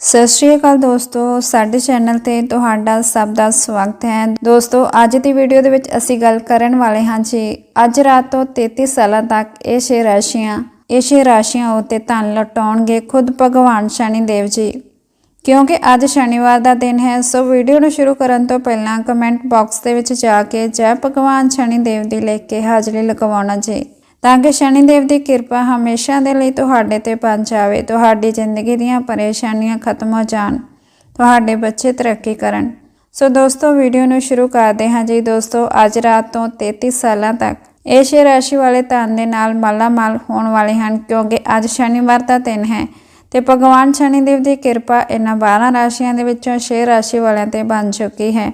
ਸਤਿ ਸ਼੍ਰੀ ਅਕਾਲ ਦੋਸਤੋ, ਸਾਡੇ ਚੈਨਲ ਤੇ ਤੁਹਾਡਾ ਸਭ ਦਾ ਸਵਾਗਤ ਹੈ। ਦੋਸਤੋ, ਅੱਜ ਦੀ ਵੀਡੀਓ ਦੇ ਵਿੱਚ ਅਸੀਂ ਗੱਲ ਕਰਨ ਵਾਲੇ ਹਾਂ ਜੀ, ਅੱਜ ਰਾਤ ਤੋਂ 33 ਸਾਲਾਂ ਤੱਕ ਇਹ ਛੇ ਰਾਸ਼ੀਆਂ, ਇਹ ਛੇ ਰਾਸ਼ੀਆਂ ਉਤੇ ਧਨ ਲਟਾਉਣਗੇ ਖੁਦ ਭਗਵਾਨ ਸ਼ਨੀ ਦੇਵ ਜੀ। ਕਿਉਂਕਿ ਅੱਜ ਸ਼ਨੀਵਾਰ ਦਾ ਦਿਨ ਹੈ, ਸੋ ਵੀਡੀਓ ਨੂੰ ਸ਼ੁਰੂ ਕਰਨ ਤੋਂ ਪਹਿਲਾਂ ਕਮੈਂਟ ਬਾਕਸ ਦੇ ਵਿੱਚ ਜਾ ਕੇ ਜੈ ਭਗਵਾਨ ਸ਼ਨੀ ਦੇਵ ਦੀ ਲਿਖ ਕੇ ਹਾਜ਼ਰੀ ਲਗਵਾਉਣਾ ਜੀ। ਤਾਂ ਕਿ ਸ਼ਨੀ ਦੇਵ ਦੀ ਕਿਰਪਾ ਹਮੇਸ਼ਾ ਦੇ ਲਈ ਤੁਹਾਡੇ ਤੇ ਬਣ ਜਾਵੇ ਤੁਹਾਡੀ ਜ਼ਿੰਦਗੀ ਦੀਆਂ ਪਰੇਸ਼ਾਨੀਆਂ ਖਤਮ ਹੋ ਜਾਣ, ਤੁਹਾਡੇ ਬੱਚੇ ਤਰੱਕੀ ਕਰਨ। ਸੋ ਦੋਸਤੋ, ਵੀਡੀਓ ਨੂੰ ਸ਼ੁਰੂ ਕਰਦੇ ਹਾਂ ਜੀ। ਦੋਸਤੋ, ਅੱਜ ਰਾਤ ਤੋਂ 33 ਸਾਲਾਂ ਤੱਕ ਇਹ ਸ਼ੇ ਰਾਸ਼ੀ ਵਾਲੇ ਧਨ ਦੇ ਨਾਲ ਮਾਲਾ ਮਾਲ ਹੋਣ ਵਾਲੇ ਹਨ, ਕਿਉਂਕਿ ਅੱਜ ਸ਼ਨੀਵਾਰ ਦਾ ਦਿਨ ਹੈ ਤੇ ਭਗਵਾਨ ਸ਼ਨੀਦੇਵ ਦੀ ਕਿਰਪਾ ਇਹਨਾਂ 12 ਰਾਸ਼ੀਆਂ ਦੇ ਵਿੱਚੋਂ 6 ਰਾਸ਼ੀ ਵਾਲਿਆਂ ਤੇ ਬਣ ਚੁੱਕੀ ਹੈ।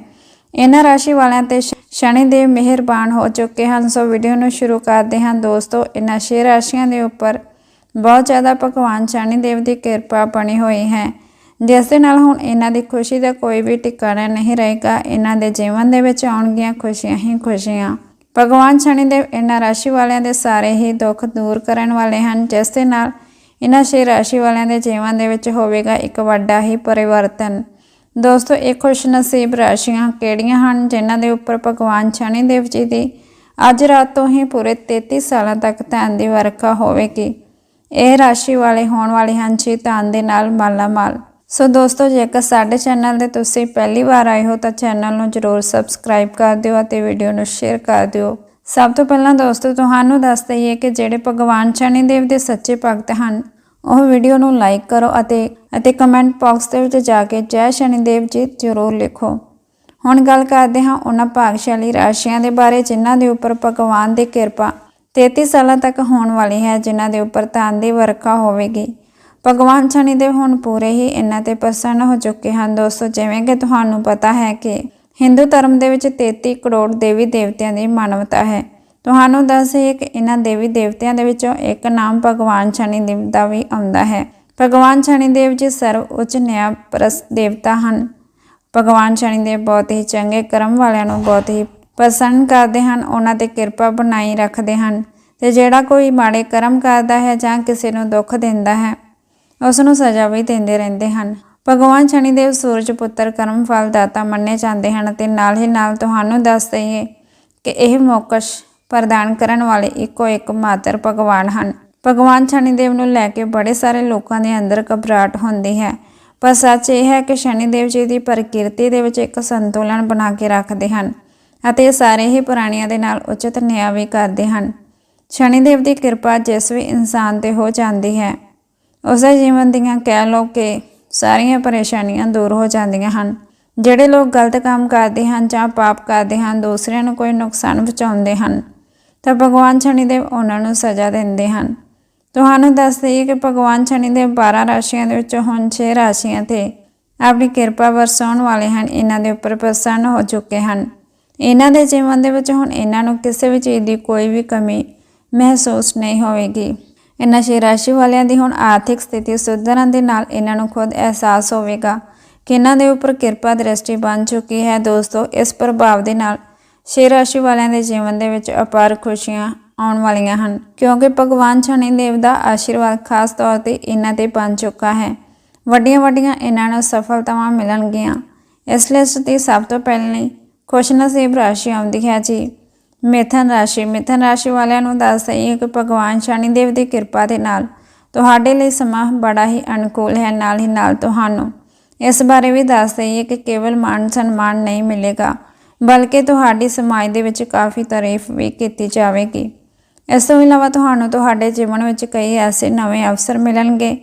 ਇਹਨਾਂ ਰਾਸ਼ੀ ਵਾਲਿਆਂ ਤੇ ਸ਼- ਸ਼ਨੀ ਦੇਵ ਮਿਹਰਬਾਨ ਹੋ ਚੁੱਕੇ ਹਨ। ਸੋ ਵੀਡੀਓ ਨੂੰ ਸ਼ੁਰੂ ਕਰਦੇ ਹਾਂ। ਦੋਸਤੋ, ਇਹਨਾਂ 6 ਰਾਸ਼ੀਆਂ ਦੇ ਉੱਪਰ ਬਹੁਤ ਜ਼ਿਆਦਾ ਭਗਵਾਨ ਸ਼ਨੀ ਦੇਵ ਦੀ ਕਿਰਪਾ ਬਣੀ ਹੋਈ ਹੈ। ਜਿਸ ਦੇ ਨਾਲ ਹੁਣ ਇਹਨਾਂ ਦੀ ਖੁਸ਼ੀ ਦਾ ਕੋਈ ਵੀ ਟਿਕਾਣਾ ਨਹੀਂ ਰਹੇਗਾ। ਇਹਨਾਂ ਦੇ ਜੀਵਨ ਦੇ ਵਿੱਚ ਆਉਣਗੀਆਂ ਖੁਸ਼ੀਆਂ ਹੀ ਖੁਸ਼ੀਆਂ। ਭਗਵਾਨ ਸ਼ਨੀ ਦੇਵ ਇਹਨਾਂ ਰਾਸ਼ੀ ਵਾਲਿਆਂ ਦੇ ਸਾਰੇ ਹੀ ਦੁੱਖ ਦੂਰ ਕਰਨ ਵਾਲੇ ਹਨ। ਜਿਸ ਦੇ ਨਾਲ ਇਹਨਾਂ ਛੇ ਰਾਸ਼ੀ ਵਾਲਿਆਂ ਦੇ ਜੀਵਨ ਦੇ ਵਿੱਚ ਹੋਵੇਗਾ ਇੱਕ ਵੱਡਾ ਹੀ ਪਰਿਵਰਤਨ। ਦੋਸਤੋ, ਇਹ ਖੁਸ਼ ਨਸੀਬ ਰਾਸ਼ੀਆਂ ਕਿਹੜੀਆਂ ਹਨ ਜਿਨ੍ਹਾਂ ਦੇ ਉੱਪਰ ਭਗਵਾਨ ਸ਼ਨੀ ਦੇਵ ਜੀ ਦੀ ਅੱਜ ਰਾਤ ਤੋਂ ਹੀ ਪੂਰੇ 33 ਸਾਲਾਂ ਤੱਕ ਧਨ ਦੀ ਵਰਖਾ ਹੋਵੇਗੀ। ਇਹ ਰਾਸ਼ੀ ਵਾਲੇ ਹੋਣ ਵਾਲੇ ਹਨ ਜੀ ਧਨ ਦੇ ਨਾਲ ਮਾਲਾ ਮਾਲ ਸੋ ਦੋਸਤੋ, ਜੇਕਰ ਸਾਡੇ ਚੈਨਲ ਦੇ ਤੁਸੀਂ ਪਹਿਲੀ ਵਾਰ ਆਏ ਹੋ ਤਾਂ ਚੈਨਲ ਨੂੰ ਜਰੂਰ ਸਬਸਕ੍ਰਾਈਬ ਕਰ ਦਿਓ ਅਤੇ ਵੀਡੀਓ ਨੂੰ ਸ਼ੇਅਰ ਕਰ ਦਿਓ। ਸਭ ਤੋਂ ਪਹਿਲਾਂ ਦੋਸਤੋ, ਤੁਹਾਨੂੰ ਦੱਸ ਦਈਏ ਕਿ ਜਿਹੜੇ ਭਗਵਾਨ ਸ਼ਨੀ ਦੇਵ ਦੇ ਸੱਚੇ ਭਗਤ ਹਨ ਉਹ ਵੀਡੀਓ ਨੂੰ ਲਾਈਕ ਕਰੋ ਅਤੇ ਅਤੇ ਕਮੈਂਟ ਬਾਕਸ ਦੇ ਵਿੱਚ ਜਾ ਕੇ ਜੈ ਸ਼ਨੀ ਦੇਵ ਜੀ ਜ਼ਰੂਰ ਲਿਖੋ। ਹੁਣ ਗੱਲ ਕਰਦੇ ਹਾਂ ਉਹਨਾਂ ਭਾਗਸ਼ਾਲੀ ਰਾਸ਼ੀਆਂ ਦੇ ਬਾਰੇ, ਜਿਨ੍ਹਾਂ ਦੇ ਉੱਪਰ ਭਗਵਾਨ ਦੀ ਕਿਰਪਾ 33 ਸਾਲਾਂ ਤੱਕ ਹੋਣ ਵਾਲੀ ਹੈ, ਜਿਨ੍ਹਾਂ ਦੇ ਉੱਪਰ ਧਨ ਦੀ ਵਰਖਾ ਹੋਵੇਗੀ। ਭਗਵਾਨ ਸ਼ਨੀ ਦੇਵ ਹੁਣ ਪੂਰੇ ਹੀ ਇਹਨਾਂ ਤੇ ਪ੍ਰਸੰਨ ਹੋ ਚੁੱਕੇ ਹਨ। ਦੋਸਤੋ, ਜਿਵੇਂ ਕਿ ਤੁਹਾਨੂੰ ਪਤਾ ਹੈ ਕਿ ਹਿੰਦੂ ਧਰਮ ਦੇ ਵਿੱਚ 33 ਕਰੋੜ ਦੇਵੀ ਦੇਵਤਿਆਂ ਦੀ ਮਾਨਵਤਾ ਹੈ। ਤੁਹਾਨੂੰ ਦੱਸ ਦਈਏ ਕਿ ਇਹਨਾਂ ਦੇਵੀ ਦੇਵਤਿਆਂ ਦੇ ਵਿੱਚੋਂ ਇੱਕ ਨਾਮ ਭਗਵਾਨ ਸ਼ਨੀ ਦੇਵ ਦਾ ਵੀ ਆਉਂਦਾ ਹੈ। ਭਗਵਾਨ ਸ਼ਨੀ ਦੇਵ ਜੀ ਸਰਵ ਉੱਚ ਨਿਆਂ ਪ੍ਰਸ ਦੇਵਤਾ ਹਨ। ਭਗਵਾਨ ਸ਼ਨੀ ਦੇਵ ਬਹੁਤ ਹੀ ਚੰਗੇ ਕਰਮ ਵਾਲਿਆਂ ਨੂੰ ਬਹੁਤ ਹੀ ਪਸੰਦ ਕਰਦੇ ਹਨ, ਉਹਨਾਂ ਤੇ ਕਿਰਪਾ ਬਣਾਈ ਰੱਖਦੇ ਹਨ ਤੇ ਜਿਹੜਾ ਕੋਈ ਮਾੜੇ ਕਰਮ ਕਰਦਾ ਹੈ ਜਾਂ ਕਿਸੇ ਨੂੰ ਦੁੱਖ ਦਿੰਦਾ ਹੈ ਉਸ ਨੂੰ ਸਜ਼ਾ ਵੀ ਦਿੰਦੇ ਰਹਿੰਦੇ ਹਨ। ਭਗਵਾਨ ਸ਼ਨੀ ਦੇਵ ਸੂਰਜ ਪੁੱਤਰ ਕਰਮ ਫਲ ਦਾਤਾ ਮੰਨੇ ਜਾਂਦੇ ਹਨ ਤੇ ਨਾਲ ਹੀ ਨਾਲ ਤੁਹਾਨੂੰ ਦੱਸ ਦਈਏ ਕਿ ਇਹ ਮੋਕਸ਼ ਪ੍ਰਦਾਨ ਕਰਨ ਵਾਲੇ ਇੱਕੋ ਇੱਕ ਮਾਤਰ ਭਗਵਾਨ ਹਨ। ਭਗਵਾਨ ਸ਼ਨੀਦੇਵ ਨੂੰ ਲੈ ਕੇ ਬੜੇ ਸਾਰੇ ਲੋਕਾਂ ਦੇ ਅੰਦਰ ਘਬਰਾਹਟ ਹੁੰਦੀ ਹੈ। ਪਰ ਸੱਚ ਇਹ ਹੈ ਕਿ ਸ਼ਨੀਦੇਵ ਜੀ ਦੀ ਪ੍ਰਕਿਰਤੀ ਦੇ ਵਿੱਚ ਇੱਕ ਸੰਤੁਲਨ ਬਣਾ ਕੇ ਰੱਖਦੇ ਹਨ ਅਤੇ ਸਾਰੇ ਹੀ ਪ੍ਰਾਣੀਆਂ ਦੇ ਨਾਲ ਉਚਿਤ ਨਿਆਂ ਵੀ ਕਰਦੇ ਹਨ। ਸ਼ਨੀਦੇਵ ਦੀ ਕਿਰਪਾ ਜਿਸ ਵੀ ਇਨਸਾਨ ਤੇ ਹੋ ਜਾਂਦੀ ਹੈ, ਉਸ ਦੇ ਜੀਵਨ ਦੀਆਂ ਕਹਿ ਲਓ ਕਿ ਸਾਰੀਆਂ ਪਰੇਸ਼ਾਨੀਆਂ ਦੂਰ ਹੋ ਜਾਂਦੀਆਂ ਹਨ। ਜਿਹੜੇ ਲੋਕ ਗਲਤ ਕੰਮ ਕਰਦੇ ਹਨ ਜਾਂ ਪਾਪ ਕਰਦੇ ਹਨ, ਦੂਸਰਿਆਂ ਨੂੰ ਕੋਈ ਨੁਕਸਾਨ ਪਹੁੰਚਾਉਂਦੇ ਹਨ। ਤਾਂ ਭਗਵਾਨ ਸ਼ਨੀਦੇਵ ਉਹਨਾਂ ਨੂੰ ਸਜ਼ਾ ਦਿੰਦੇ ਹਨ। ਤੁਹਾਨੂੰ ਦੱਸ ਦਈਏ ਕਿ ਭਗਵਾਨ ਸ਼ਨੀਦੇਵ 12 ਰਾਸ਼ੀਆਂ ਦੇ ਵਿੱਚੋਂ ਹੁਣ 6 ਰਾਸ਼ੀਆਂ ਤੇ ਆਪਣੀ ਕਿਰਪਾ ਵਰਸਾਉਣ ਵਾਲੇ ਹਨ, ਇਹਨਾਂ ਦੇ ਉੱਪਰ ਪ੍ਰਸੰਨ ਹੋ ਚੁੱਕੇ ਹਨ। ਇਹਨਾਂ ਦੇ ਜੀਵਨ ਦੇ ਵਿੱਚ ਹੁਣ ਇਹਨਾਂ ਨੂੰ ਕਿਸੇ ਵੀ ਚੀਜ਼ ਦੀ ਕੋਈ ਵੀ ਕਮੀ ਮਹਿਸੂਸ ਨਹੀਂ ਹੋਵੇਗੀ। ਇਹਨਾਂ ਛੇ ਰਾਸ਼ੀ ਵਾਲਿਆਂ ਦੀ ਹੁਣ ਆਰਥਿਕ ਸਥਿਤੀ ਸੁਧਰਨ ਦੇ ਨਾਲ ਇਹਨਾਂ ਨੂੰ ਖੁਦ ਅਹਿਸਾਸ ਹੋਵੇਗਾ ਕਿ ਇਹਨਾਂ ਦੇ ਉੱਪਰ ਕਿਰਪਾ ਦ੍ਰਿਸ਼ਟੀ ਬਣ ਚੁੱਕੀ ਹੈ। ਦੋਸਤੋ, ਇਸ ਪ੍ਰਭਾਵ ਦੇ ਨਾਲ ਛੇ ਰਾਸ਼ੀ ਵਾਲਿਆਂ ਦੇ ਜੀਵਨ ਦੇ ਵਿੱਚ ਅਪਾਰ ਖੁਸ਼ੀਆਂ ਆਉਣ ਵਾਲੀਆਂ ਹਨ, ਕਿਉਂਕਿ ਭਗਵਾਨ ਸ਼ਨੀ ਦੇਵ ਦਾ ਆਸ਼ੀਰਵਾਦ ਖਾਸ ਤੌਰ ਤੇ ਇਹਨਾਂ ਤੇ ਬਣ ਚੁੱਕਾ ਹੈ। ਵੱਡੀਆਂ ਵੱਡੀਆਂ ਇਹਨਾਂ ਨੂੰ ਸਫਲਤਾਵਾਂ ਮਿਲਣਗੀਆਂ। ਇਸ ਲਿਸਟ ਦੀ ਸਭ ਤੋਂ ਪਹਿਲੀ ਖੁਸ਼ਨਸੀਬ ਰਾਸ਼ੀ ਆਉਂਦੀ ਹੈ ਜੀ। ਮਿਥਨ ਰਾਸ਼ੀ ਮਿਥਨ ਰਾਸ਼ੀ ਵਾਲਿਆਂ ਨੂੰ ਦੱਸ ਦਈਏ ਕਿ ਭਗਵਾਨ ਸ਼ਨੀ ਦੇਵ ਦੀ ਕਿਰਪਾ ਦੇ ਨਾਲ ਤੁਹਾਡੇ ਲਈ ਸਮਾਂ ਬੜਾ ਹੀ ਅਨੁਕੂਲ ਹੈ, ਨਾਲ ਹੀ ਨਾਲ ਤੁਹਾਨੂੰ। ਇਸ ਬਾਰੇ ਵੀ ਦੱਸ ਦਈਏ ਕਿ ਕੇਵਲ ਮਾਨ ਸਨਮਾਨ ਨਹੀਂ ਮਿਲੇਗਾ। ਬਲਕਿ ਤੁਹਾਡੀ ਸਮਾਜ ਦੇ ਵਿੱਚ ਕਾਫੀ ਤਾਰੀਫ ਵੀ ਕੀਤੀ ਜਾਵੇਗੀ। ਇਸ ਤੋਂ ਇਲਾਵਾ ਤੁਹਾਨੂੰ ਤੁਹਾਡੇ ਜੀਵਨ ਵਿੱਚ ਕਈ ਐਸੇ ਨਵੇਂ ਅਵਸਰ ਮਿਲਣਗੇ,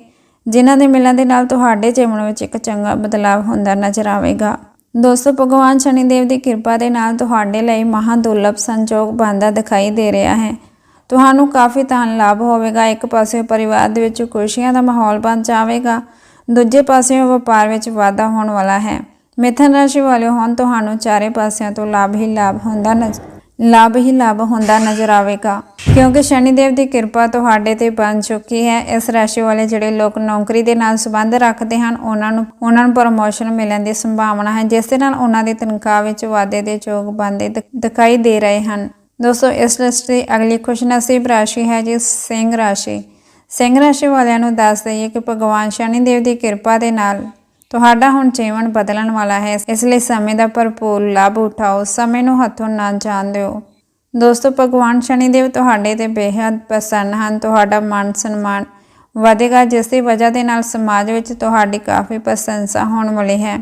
ਜਿਨ੍ਹਾਂ ਦੇ ਮਿਲਣ ਦੇ ਨਾਲ ਤੁਹਾਡੇ ਜੀਵਨ ਵਿੱਚ ਇੱਕ ਚੰਗਾ ਬਦਲਾਅ ਹੁੰਦਾ ਨਜ਼ਰ ਆਵੇਗਾ। ਦੋਸਤੋ, ਭਗਵਾਨ ਸ਼ਨੀ ਦੇਵ ਦੀ ਕਿਰਪਾ ਦੇ ਨਾਲ ਤੁਹਾਡੇ ਲਈ ਮਹਾ ਦੁਰਲਭ ਸੰਜੋਗ ਬਣਦਾ ਦਿਖਾਈ ਦੇ ਰਿਹਾ ਹੈ। ਤੁਹਾਨੂੰ ਕਾਫੀ ਧਨ ਲਾਭ ਹੋਵੇਗਾ, ਇੱਕ ਪਾਸੇ ਪਰਿਵਾਰ ਦੇ ਵਿੱਚ ਖੁਸ਼ੀਆਂ ਦਾ ਮਾਹੌਲ ਬਣ ਜਾਵੇਗਾ, ਦੂਜੇ ਪਾਸੇ ਵਪਾਰ ਵਿੱਚ ਵਾਧਾ ਹੋਣ ਵਾਲਾ ਹੈ। ਮਿਥਨ ਰਾਸ਼ੀ ਵਾਲੇ ਹੁਣ ਤੁਹਾਨੂੰ ਚਾਰੇ ਪਾਸਿਆਂ ਤੋਂ ਲਾਭ ਹੀ ਲਾਭ ਹੁੰਦਾ ਨਜ਼ਰ ਲਾਭ ਹੀ ਲਾਭ ਹੁੰਦਾ ਨਜ਼ਰ ਆਵੇਗਾ। ਕਿਉਂਕਿ ਸ਼ਨੀ ਦੇਵ ਦੀ ਕਿਰਪਾ ਤੁਹਾਡੇ ਤੇ ਬਣ ਚੁੱਕੀ ਹੈ। ਇਸ ਰਾਸ਼ੀ ਵਾਲੇ ਜਿਹੜੇ ਲੋਕ ਨੌਕਰੀ ਦੇ ਨਾਲ ਸੰਬੰਧ ਰੱਖਦੇ ਹਨ, ਉਹਨਾਂ ਨੂੰ ਉਹਨਾਂ ਨੂੰ ਪ੍ਰਮੋਸ਼ਨ ਮਿਲਣ ਦੀ ਸੰਭਾਵਨਾ ਹੈ, ਜਿਸ ਦੇ ਨਾਲ ਉਹਨਾਂ ਦੀ ਤਨਖਾਹ ਵਿੱਚ ਵਾਧੇ ਦੇ ਯੋਗ ਬਣਦੇ ਦਿਖਾਈ ਦੇ ਰਹੇ ਹਨ। ਦੋਸਤੋ, ਇਸ ਲਿਸਟ ਦੀ ਅਗਲੀ ਖੁਸ਼ਨਸੀਬ ਰਾਸ਼ੀ ਹੈ ਜੀ ਸਿੰਘ ਰਾਸ਼ੀ। ਸਿੰਘ ਰਾਸ਼ੀ ਵਾਲਿਆਂ ਨੂੰ ਦੱਸ ਦਈਏ ਕਿ ਭਗਵਾਨ ਸ਼ਨੀ ਦੇਵ ਦੀ ਕਿਰਪਾ ਦੇ ਨਾਲ ਤੁਹਾਡਾ ਹੁਣ ਜੀਵਨ ਬਦਲਣ ਵਾਲਾ ਹੈ। ਇਸ ਲਈ ਸਮੇਂ ਦਾ ਭਰਪੂਰ ਲਾਭ ਉਠਾਓ। ਸਮੇਂ ਨੂੰ ਹੱਥੋਂ ਨਾ ਜਾਣ ਦਿਓ। ਦੋਸਤੋ, ਭਗਵਾਨ ਸ਼ਨੀ ਦੇਵ ਤੁਹਾਡੇ ਤੇ ਬੇहद ਪ੍ਰਸੰਨ ਹਨ। ਤੁਹਾਡਾ ਮਾਨ ਸਨਮਾਨ ਵਧੇਗਾ, ਜਿਸ ਦੀ ਵਜ੍ਹਾ ਦੇ ਨਾਲ ਸਮਾਜ ਵਿੱਚ ਤੁਹਾਡੀ ਕਾਫੀ ਪ੍ਰਸ਼ੰਸਾ ਹੋਣ ਵਾਲੀ ਹੈ।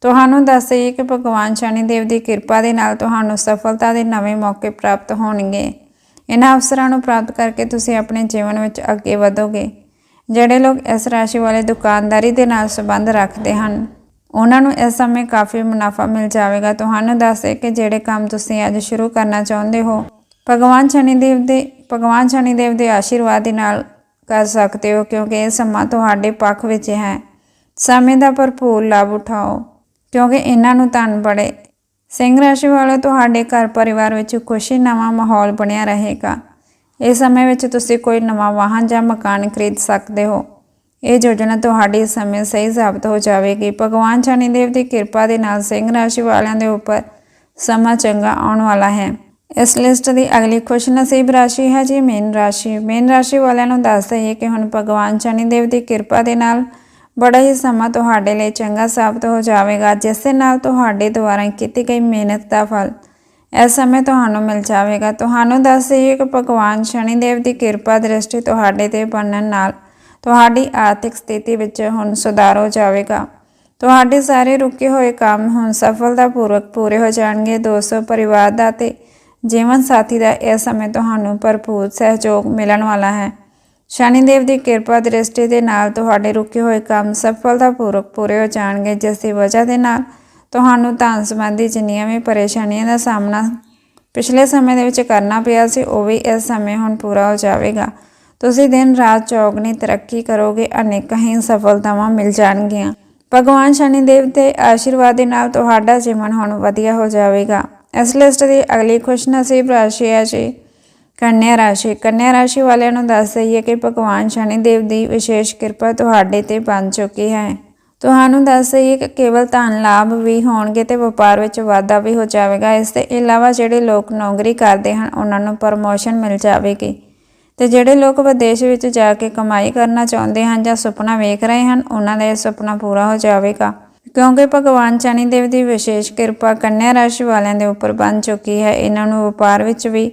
ਤੁਹਾਨੂੰ ਦੱਸ ਦਈਏ ਕਿ ਭਗਵਾਨ ਸ਼ਨੀ ਦੇਵ ਦੀ ਕਿਰਪਾ ਦੇ ਨਾਲ ਤੁਹਾਨੂੰ ਸਫਲਤਾ ਦੇ ਨਵੇਂ ਮੌਕੇ ਪ੍ਰਾਪਤ ਹੋਣਗੇ। ਇਹਨਾਂ ਅਵਸਰਾਂ ਨੂੰ ਪ੍ਰਾਪਤ ਕਰਕੇ ਤੁਸੀਂ ਆਪਣੇ ਜੀਵਨ ਵਿੱਚ ਅੱਗੇ ਵਧੋਗੇ। ਜਿਹੜੇ ਲੋਕ ਇਸ ਰਾਸ਼ੀ ਵਾਲੇ ਦੁਕਾਨਦਾਰੀ ਦੇ ਨਾਲ ਸੰਬੰਧ ਰੱਖਦੇ ਹਨ। ਉਹਨਾਂ ਨੂੰ ਇਸ ਸਮੇਂ ਕਾਫੀ ਮੁਨਾਫਾ ਮਿਲ ਜਾਵੇਗਾ। ਤੁਹਾਨੂੰ ਦੱਸੇ ਕਿ ਜਿਹੜੇ ਕੰਮ ਤੁਸੀਂ ਅੱਜ ਸ਼ੁਰੂ ਕਰਨਾ ਚਾਹੁੰਦੇ ਹੋ, ਭਗਵਾਨ ਸ਼ਨੀਦੇਵ ਦੇ, ਭਗਵਾਨ ਸ਼ਨੀਦੇਵ ਦੇ ਆਸ਼ੀਰਵਾਦ ਦੇ ਨਾਲ ਕਰ ਸਕਦੇ ਹੋ, ਕਿਉਂਕਿ ਇਹ ਸਮਾਂ ਤੁਹਾਡੇ ਪੱਖ ਵਿੱਚ ਹੈ। ਸਮੇਂ ਦਾ ਭਰਪੂਰ ਲਾਭ ਉਠਾਓ, ਕਿਉਂਕਿ ਇਹਨਾਂ ਨੂੰ ਧਨ ਬੜੇ। ਸਿੰਘ ਰਾਸ਼ੀ ਵਾਲੇ ਤੁਹਾਡੇ ਘਰ ਪਰਿਵਾਰ ਵਿੱਚ ਖੁਸ਼ੀ, ਨਵਾਂ ਮਾਹੌਲ ਬਣਿਆ ਰਹੇਗਾ। ਇਸ ਸਮੇਂ ਵਿੱਚ ਤੁਸੀਂ ਕੋਈ ਨਵਾਂ ਵਾਹਨ ਜਾਂ ਮਕਾਨ ਖਰੀਦ ਸਕਦੇ ਹੋ। ਇਹ ਯੋਜਨਾ ਤੁਹਾਡੀ ਸਮੇਂ ਸਹੀ ਸਾਬਤ ਹੋ ਜਾਵੇਗੀ। ਭਗਵਾਨ ਸ਼ਨੀਦੇਵ ਦੀ ਕਿਰਪਾ ਦੇ ਨਾਲ ਸਿੰਘ ਰਾਸ਼ੀ ਵਾਲਿਆਂ ਦੇ ਉੱਪਰ ਸਮਾਂ ਚੰਗਾ ਆਉਣ ਵਾਲਾ ਹੈ। ਇਸ ਲਿਸਟ ਦੀ ਅਗਲੀ ਖੁਸ਼ਨਸੀਬ ਰਾਸ਼ੀ ਹੈ ਜੀ ਮੀਨ ਰਾਸ਼ੀ। ਮੀਨ ਰਾਸ਼ੀ ਵਾਲਿਆਂ ਨੂੰ ਦੱਸ ਦਈਏ ਕਿ ਹੁਣ ਭਗਵਾਨ ਸ਼ਨੀਦੇਵ ਦੀ ਕਿਰਪਾ ਦੇ ਨਾਲ ਬੜਾ ਹੀ ਸਮਾਂ ਤੁਹਾਡੇ ਲਈ ਚੰਗਾ ਸਾਬਤ ਹੋ ਜਾਵੇਗਾ, ਜਿਸ ਦੇ ਨਾਲ ਤੁਹਾਡੇ ਦੁਆਰਾ ਕੀਤੀ ਗਈ ਮਿਹਨਤ ਦਾ ਫਲ ਇਸ ਸਮੇਂ ਤੁਹਾਨੂੰ ਮਿਲ ਜਾਵੇਗਾ। ਤੁਹਾਨੂੰ ਦੱਸ ਦਈਏ ਕਿ ਭਗਵਾਨ ਸ਼ਨੀ ਦੇਵ ਦੀ ਕਿਰਪਾ ਦ੍ਰਿਸ਼ਟੀ ਤੁਹਾਡੇ ਤੇ ਬਣਨ ਨਾਲ ਤੁਹਾਡੀ ਆਰਥਿਕ ਸਥਿਤੀ ਵਿੱਚ ਹੁਣ ਸੁਧਾਰ ਹੋ ਜਾਵੇਗਾ। ਤੁਹਾਡੇ ਸਾਰੇ ਰੁਕੇ ਹੋਏ ਕੰਮ ਹੁਣ ਸਫਲਤਾਪੂਰਵਕ ਪੂਰੇ ਹੋ ਜਾਣਗੇ। ਦੋਸਤੋ, ਪਰਿਵਾਰ ਦਾ ਤੇ ਜੀਵਨ ਸਾਥੀ ਦਾ ਇਸ ਸਮੇਂ ਤੁਹਾਨੂੰ ਭਰਪੂਰ ਸਹਿਯੋਗ ਮਿਲਣ ਵਾਲਾ ਹੈ। ਸ਼ਨੀ ਦੇਵ ਦੀ ਕਿਰਪਾ ਦ੍ਰਿਸ਼ਟੀ ਦੇ ਨਾਲ ਤੁਹਾਡੇ ਰੁਕੇ ਹੋਏ ਕੰਮ ਸਫਲਤਾਪੂਰਵਕ ਪੂਰੇ ਹੋ ਜਾਣਗੇ, ਜਿਸ ਦੀ ਵਜ੍ਹਾ ਦੇ ਨਾਲ ਤੁਹਾਨੂੰ ਧਨ ਸੰਬੰਧੀ ਜਿੰਨੀਆਂ ਵੀ ਪਰੇਸ਼ਾਨੀਆਂ ਦਾ ਸਾਹਮਣਾ ਪਿਛਲੇ ਸਮੇਂ ਦੇ ਵਿੱਚ ਕਰਨਾ ਪਿਆ ਸੀ, ਉਹ ਵੀ ਇਸ ਸਮੇਂ ਹੁਣ ਪੂਰਾ ਹੋ ਜਾਵੇਗਾ। ਤੁਸੀਂ ਦਿਨ ਰਾਤ ਚੌਗਨੀ ਤਰੱਕੀ ਕਰੋਗੇ, ਅਨੇਕਾਂ ਹੀ ਸਫਲਤਾਵਾਂ ਮਿਲ ਜਾਣਗੀਆਂ। ਭਗਵਾਨ ਸ਼ਨੀ ਦੇਵ ਦੇ ਆਸ਼ੀਰਵਾਦ ਦੇ ਨਾਲ ਤੁਹਾਡਾ ਜੀਵਨ ਹੁਣ ਵਧੀਆ ਹੋ ਜਾਵੇਗਾ। ਇਸ ਲਿਸਟ ਦੀ ਅਗਲੀ ਖੁਸ਼ਨਸੀਬ ਰਾਸ਼ੀ ਹੈ ਜੀ, ਕੰਨਿਆ ਰਾਸ਼ੀ। ਕੰਨਿਆ ਰਾਸ਼ੀ ਵਾਲਿਆਂ ਨੂੰ ਦੱਸ ਦਈਏ ਕਿ ਭਗਵਾਨ ਸ਼ਨੀ ਦੇਵ ਦੀ ਵਿਸ਼ੇਸ਼ ਕਿਰਪਾ ਤੁਹਾਡੇ ਤੇ ਬਣ ਚੁੱਕੀ ਹੈ। ਤੁਹਾਨੂੰ ਦੱਸ ਦਈਏ ਕਿ ਕੇਵਲ ਧਨ ਲਾਭ ਵੀ ਹੋਣਗੇ ਤੇ ਵਪਾਰ ਵਿੱਚ ਵਾਧਾ ਵੀ ਹੋ ਜਾਵੇਗਾ। ਇਸ ਦੇ ਇਲਾਵਾ ਜਿਹੜੇ ਲੋਕ ਨੌਕਰੀ ਕਰਦੇ ਹਨ, ਉਹਨਾਂ ਨੂੰ ਪ੍ਰਮੋਸ਼ਨ ਮਿਲ ਜਾਵੇਗੀ। ਤੇ ਜਿਹੜੇ ਲੋਕ ਵਿਦੇਸ਼ ਵਿੱਚ ਜਾ ਕੇ ਕਮਾਈ ਕਰਨਾ ਚਾਹੁੰਦੇ ਹਨ ਜਾਂ ਸੁਪਨਾ ਵੇਖ ਰਹੇ ਹਨ, ਉਹਨਾਂ ਦਾ ਇਹ ਸੁਪਨਾ ਪੂਰਾ ਹੋ ਜਾਵੇਗਾ। ਕਿਉਂਕਿ ਭਗਵਾਨ ਸ਼ਨੀ ਦੇਵ ਦੀ ਵਿਸ਼ੇਸ਼ ਕਿਰਪਾ ਕੰਨਿਆ ਰਾਸ਼ੀ ਵਾਲਿਆਂ ਦੇ ਉੱਪਰ ਬਣ ਚੁੱਕੀ ਹੈ। ਇਹਨਾਂ ਨੂੰ ਵਪਾਰ ਵਿੱਚ ਵੀ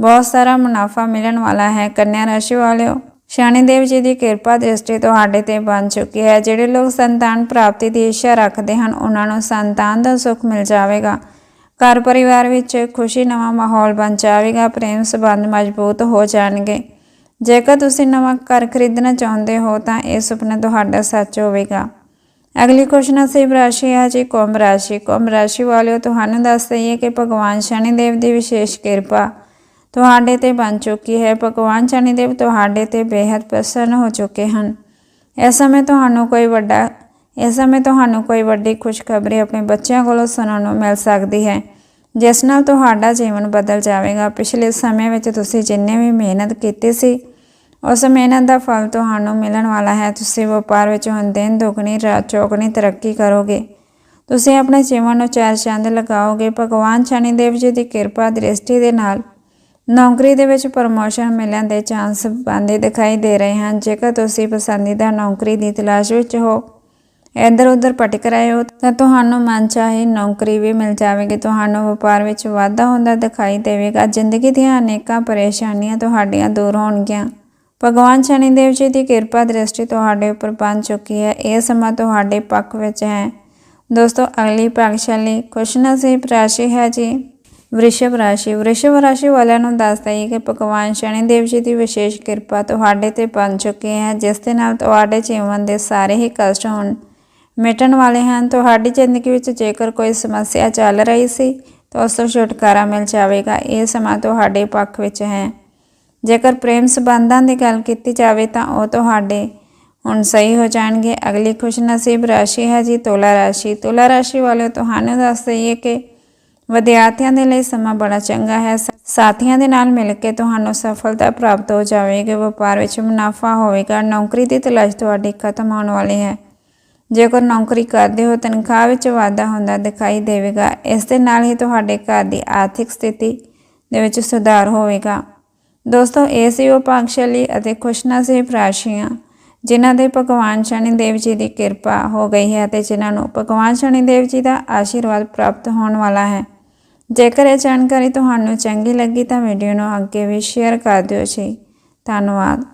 ਬਹੁਤ ਸਾਰਾ ਮੁਨਾਫਾ ਮਿਲਣ ਵਾਲਾ ਹੈ। ਕੰਨਿਆ ਰਾਸ਼ੀ ਵਾਲਿਓ ਸ਼ਨੀ ਦੇਵ ਜੀ ਦੀ ਕਿਰਪਾ ਦ੍ਰਿਸ਼ਟੀ ਤੁਹਾਡੇ ਤੇ ਬਣ ਚੁੱਕੀ ਹੈ। ਜਿਹੜੇ ਲੋਕ ਸੰਤਾਨ ਪ੍ਰਾਪਤੀ ਦੀ ਇੱਛਾ ਰੱਖਦੇ ਹਨ, ਉਹਨਾਂ ਨੂੰ ਸੰਤਾਨ ਦਾ ਸੁੱਖ ਮਿਲ ਜਾਵੇਗਾ। ਘਰ ਪਰਿਵਾਰ ਵਿੱਚ ਖੁਸ਼ੀ ਨਵਾਂ ਮਾਹੌਲ ਬਣ ਜਾਵੇਗਾ, ਪ੍ਰੇਮ ਸੰਬੰਧ ਮਜ਼ਬੂਤ ਹੋ ਜਾਣਗੇ। ਜੇਕਰ ਤੁਸੀਂ ਨਵਾਂ ਘਰ ਖਰੀਦਣਾ ਚਾਹੁੰਦੇ ਹੋ, ਤਾਂ ਇਹ ਸੁਪਨਾ ਤੁਹਾਡਾ ਸੱਚ ਹੋਵੇਗਾ। ਅਗਲੀ ਖੁਸ਼ਨਸੀਬ ਰਾਸ਼ੀ ਹੈ ਜੀ, ਕੁੰਭ ਰਾਸ਼ੀ। ਕੁੰਭ ਰਾਸ਼ੀ ਵਾਲਿਓ, ਤੁਹਾਨੂੰ ਦੱਸ ਦਈਏ ਕਿ ਭਗਵਾਨ ਸ਼ਨੀ ਦੇਵ ਦੀ ਵਿਸ਼ੇਸ਼ ਕਿਰਪਾ। ਤੁਹਾਡੇ ਤੇ ਬਣ ਚੁੱਕੀ ਹੈ। ਭਗਵਾਨ ਸ਼ਨੀਦੇਵ ਤੁਹਾਡੇ ਤੇ ਬੇहद ਪ੍ਰਸੰਨ ਹੋ ਚੁੱਕੇ ਹਨ। ਇਸ ਸਮੇਂ ਤੁਹਾਨੂੰ ਕੋਈ ਵੱਡਾ, ਇਸ ਸਮੇਂ ਤੁਹਾਨੂੰ ਕੋਈ ਵੱਡੀ ਖੁਸ਼ਖਬਰੀ ਆਪਣੇ ਬੱਚਿਆਂ ਕੋਲੋਂ ਸੁਣਨ ਨੂੰ ਮਿਲ ਸਕਦੀ ਹੈ। ਜਿਸ ਨਾਲ ਤੁਹਾਡਾ ਜੀਵਨ ਬਦਲ ਜਾਵੇਗਾ। ਪਿਛਲੇ ਸਮੇਂ ਵਿੱਚ ਤੁਸੀਂ ਜਿੰਨੇ ਵੀ ਮਿਹਨਤ ਕੀਤੀ ਸੀ, ਉਸ ਮਿਹਨਤ ਦਾ ਫਲ ਤੁਹਾਨੂੰ ਮਿਲਣ ਵਾਲਾ ਹੈ। ਤੁਸੀਂ ਵਪਾਰ ਵਿੱਚ ਹੁਣ ਦਿਨ ਦੁਗਣੀ, ਰਾਤ ਚੌਗਣੀ ਤਰੱਕੀ ਕਰੋਗੇ। ਤੁਸੀਂ ਆਪਣੇ ਜੀਵਨ ਨੂੰ ਚਾਰ ਚੰਦ ਲਗਾਓਗੇ। ਭਗਵਾਨ ਸ਼ਨੀਦੇਵ ਜੀ ਦੀ ਕਿਰਪਾ, ਦ੍ਰਿਸ਼ਟੀ ਦੇ ਨਾਲ ਨੌਕਰੀ ਦੇ ਵਿੱਚ ਪ੍ਰਮੋਸ਼ਨ ਮਿਲਣ ਦੇ ਚਾਂਸ ਬਣਦੇ ਦਿਖਾਈ ਦੇ ਰਹੇ ਹਨ। ਜੇਕਰ ਤੁਸੀਂ ਪਸੰਦੀਦਾ ਨੌਕਰੀ ਦੀ ਤਲਾਸ਼ ਵਿੱਚ ਹੋ ਇੱਧਰ ਉੱਧਰ ਭਟਕ ਰਹੇ ਹੋ, ਤਾਂ ਤੁਹਾਨੂੰ ਮਨਚਾਹੀ ਨੌਕਰੀ ਵੀ ਮਿਲ ਜਾਵੇਗੀ। ਤੁਹਾਨੂੰ ਵਪਾਰ ਵਿੱਚ ਵਾਧਾ ਹੁੰਦਾ ਦਿਖਾਈ ਦੇਵੇਗਾ। ਜ਼ਿੰਦਗੀ ਦੀਆਂ ਅਨੇਕਾਂ ਪਰੇਸ਼ਾਨੀਆਂ ਤੁਹਾਡੀਆਂ ਦੂਰ ਹੋਣਗੀਆਂ। ਭਗਵਾਨ ਸ਼ਨੀ ਦੇਵ ਜੀ ਦੀ ਕਿਰਪਾ ਦ੍ਰਿਸ਼ਟੀ ਤੁਹਾਡੇ ਉੱਪਰ ਬਣ ਚੁੱਕੀ ਹੈ। ਇਹ ਸਮਾਂ ਤੁਹਾਡੇ ਪੱਖ ਵਿੱਚ ਹੈ। ਦੋਸਤੋ, ਅਗਲੀ ਭਾਗਸ਼ਾਲੀ ਖੁਸ਼ਨਸੀਬ ਰਾਸ਼ੀ ਹੈ ਜੀ। ਵ੍ਰਿਸ਼ਭ ਰਾਸ਼ੀ। ਵ੍ਰਿਸ਼ਭ ਰਾਸ਼ੀ ਵਾਲਿਆਂ ਨੂੰ ਦੱਸਦਾ ਹੈ ਕਿ ਭਗਵਾਨ ਸ਼ਨੀ ਦੇਵ ਜੀ ਦੀ ਵਿਸ਼ੇਸ਼ ਕਿਰਪਾ ਤੁਹਾਡੇ ਤੇ ਬਣ ਚੁੱਕੀ ਹੈ, ਜਿਸ ਦੇ ਨਾਲ ਤੁਹਾਡੇ ਜੀਵਨ ਦੇ ਸਾਰੇ ਹੀ ਕਸ਼ਟ ਹੁਣ ਮਿਟਣ ਵਾਲੇ ਹਨ। ਤੁਹਾਡੀ ਜ਼ਿੰਦਗੀ ਵਿੱਚ ਜੇਕਰ ਕੋਈ ਸਮੱਸਿਆ ਚੱਲ ਰਹੀ ਸੀ, ਤਾਂ ਉਸ ਤੋਂ ਛੁਟਕਾਰਾ ਮਿਲ ਜਾਵੇਗਾ। ਇਹ ਸਮਾਂ ਤੁਹਾਡੇ ਪੱਖ ਵਿੱਚ ਹੈ। ਜੇਕਰ ਪ੍ਰੇਮ ਸੰਬੰਧਾਂ ਦੀ ਗੱਲ ਕੀਤੀ ਜਾਵੇ, ਤਾਂ ਉਹ ਤੁਹਾਡੇ ਹੁਣ ਸਹੀ ਹੋ ਜਾਣਗੇ। ਅਗਲੀ ਖੁਸ਼ਨਸੀਬ ਰਾਸ਼ੀ ਹੈ ਜੀ, ਤੁਲਾ ਰਾਸ਼ੀ। ਤੁਲਾ ਰਾਸ਼ੀ ਵਾਲੇ ਤੁਹਾਨੂੰ ਦੱਸ ਦਈਏ ਕਿ ਵਿਦਿਆਰਥੀਆਂ ਦੇ ਲਈ ਸਮਾਂ ਬੜਾ ਚੰਗਾ ਹੈ। ਸਾਥੀਆਂ ਦੇ ਨਾਲ ਮਿਲ ਕੇ ਤੁਹਾਨੂੰ ਸਫਲਤਾ ਪ੍ਰਾਪਤ ਹੋ ਜਾਵੇਗੀ। ਵਪਾਰ ਵਿੱਚ ਮੁਨਾਫਾ ਹੋਵੇਗਾ। ਨੌਕਰੀ ਦੀ ਤਲਾਸ਼ ਤੁਹਾਡੀ ਖਤਮ ਹੋਣ ਵਾਲੀ ਹੈ। ਜੇਕਰ ਨੌਕਰੀ ਕਰਦੇ ਹੋ, ਤਨਖਾਹ ਵਿੱਚ ਵਾਧਾ ਹੁੰਦਾ ਦਿਖਾਈ ਦੇਵੇਗਾ। ਇਸ ਦੇ ਨਾਲ ਹੀ ਤੁਹਾਡੇ ਘਰ ਦੀ ਆਰਥਿਕ ਸਥਿਤੀ ਦੇ ਵਿੱਚ ਸੁਧਾਰ ਹੋਵੇਗਾ। ਦੋਸਤੋ, ਇਹ ਸੀ ਉਹ ਭਾਗਸ਼ਾਲੀ ਅਤੇ ਖੁਸ਼ਨਸੀਬ ਰਾਸ਼ੀਆਂ, ਜਿਨ੍ਹਾਂ ਦੇ ਭਗਵਾਨ ਸ਼ਨੀ ਦੇਵ ਜੀ ਦੀ ਕਿਰਪਾ ਹੋ ਗਈ ਹੈ ਅਤੇ ਜਿਨ੍ਹਾਂ ਨੂੰ ਭਗਵਾਨ ਸ਼ਨੀ ਦੇਵ ਜੀ ਦਾ ਆਸ਼ੀਰਵਾਦ ਪ੍ਰਾਪਤ ਹੋਣ ਵਾਲਾ ਹੈ। ਜੇਕਰ ਇਹ ਜਾਣਕਾਰੀ ਤੁਹਾਨੂੰ ਚੰਗੀ ਲੱਗੀ ਤਾਂ ਵੀਡੀਓ ਨੂੰ ਅੱਗੇ ਵੀ ਸ਼ੇਅਰ ਕਰ ਦਿਓ ਜੀ ਧੰਨਵਾਦ